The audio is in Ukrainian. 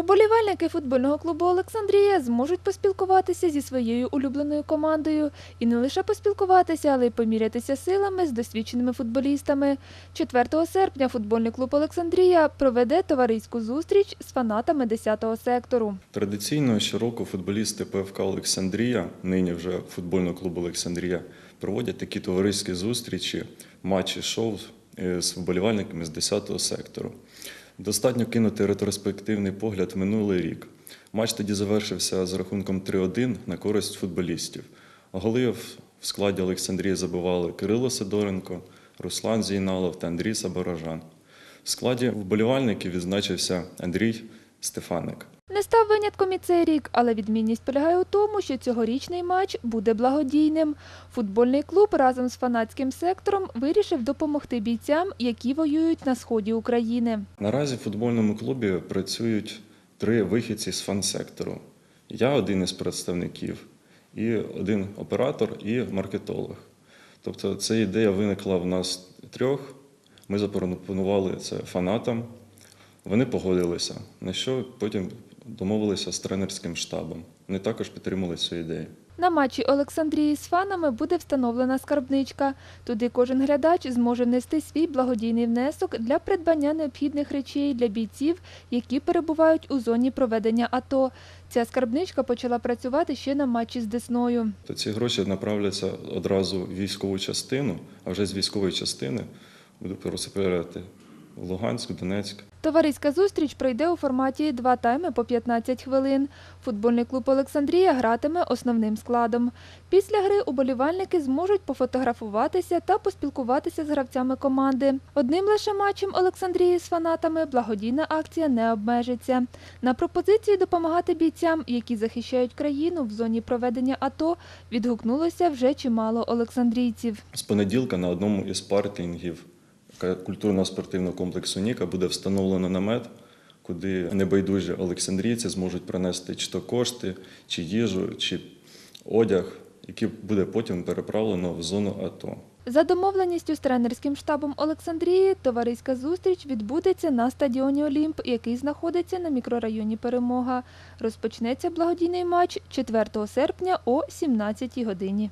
Уболівальники футбольного клубу Олександрія зможуть поспілкуватися зі своєю улюбленою командою і не лише поспілкуватися, але й помірятися силами з досвідченими футболістами. 4 серпня футбольний клуб Олександрія проведе товариську зустріч з фанатами 10-го сектору. Традиційно щороку футболісти ПФК Олександрія, нині вже футбольного клубу Олександрія, проводять такі товариські зустрічі, матчі, шоу е, з вболівальниками з 10-го сектору. Достатньо кинути ретроспективний погляд в минулий рік. Матч тоді завершився з рахунком 3-1 на користь футболістів. Голи в в складі Олександрії забивали Кирило Сидоренко, Руслан Зійналов та Андрій Саборожан. В складі вболівальників відзначився Андрій Стефаник. Не став винятком і цей рік, але відмінність полягає у тому, що цьогорічний матч буде благодійним. Футбольний клуб разом з фанатським сектором вирішив допомогти бійцям, які воюють на сході України. Наразі в футбольному клубі працюють три вихідці з фан-сектору. Я один із представників, і один оператор, і маркетолог. Тобто ця ідея виникла в нас трьох. Ми запропонували це фанатам. Вони погодилися, на що потім домовилися з тренерським штабом. Вони також підтримали цю ідею. На матчі Олександрії з фанами буде встановлена скарбничка. Туди кожен глядач зможе внести свій благодійний внесок для придбання необхідних речей для бійців, які перебувають у зоні проведення АТО. Ця скарбничка почала працювати ще на матчі з Десною. То ці гроші направляться одразу в військову частину, а вже з військової частини будуть розпоряджати в Луганськ, Донецьк. Товариська зустріч пройде у форматі два тайми по 15 хвилин. Футбольний клуб Олександрія гратиме основним складом. Після гри уболівальники зможуть пофотографуватися та поспілкуватися з гравцями команди. Одним лише матчем Олександрії з фанатами благодійна акція не обмежиться. На пропозицію допомагати бійцям, які захищають країну в зоні проведення АТО, відгукнулося вже чимало олександрійців. З понеділка на одному із паркінгів культурно-спортивного комплексу Ніка буде встановлено намет, куди небайдужі олександрійці зможуть принести чи то кошти, чи їжу, чи одяг, який буде потім переправлено в зону АТО. За домовленістю з тренерським штабом Олександрії, товариська зустріч відбудеться на стадіоні Олімп, який знаходиться на мікрорайоні Перемога. Розпочнеться благодійний матч 4 серпня о 17 годині.